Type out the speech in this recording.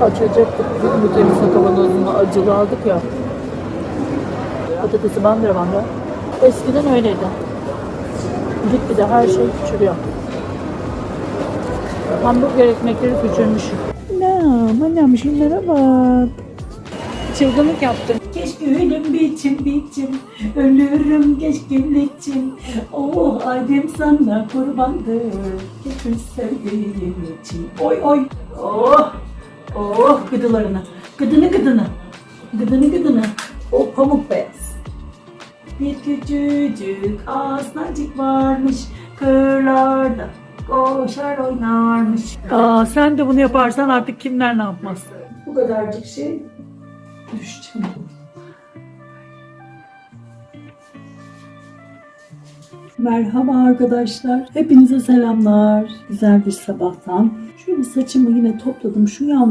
Açacaktık. Bu temizle kavanozunu acılı aldık ya. Patatesi bandıra bandıra. Eskiden öyleydi. Git bir de her şey küçülüyor. Hamburger ekmekleri küçülmüş. Anam, anam şunlara bak. Çılgınlık yaptım. Keşke ölüm biçim biçim, ölürüm keşke için. Oh aydem sana kurbandır, keşke sevdiğim için. Oy oy, oh, oh gıdılarına, gıdını gıdını, gıdını gıdını. Oh pamuk beyaz. Bir küçücük aslancık varmış kırlarda koşar oynarmış. Aa, sen de bunu yaparsan artık kimler ne yapmaz? Bu kadarcık şey düşeceğim. Merhaba arkadaşlar. Hepinize selamlar. Güzel bir sabahtan. Şöyle saçımı yine topladım. Şu yan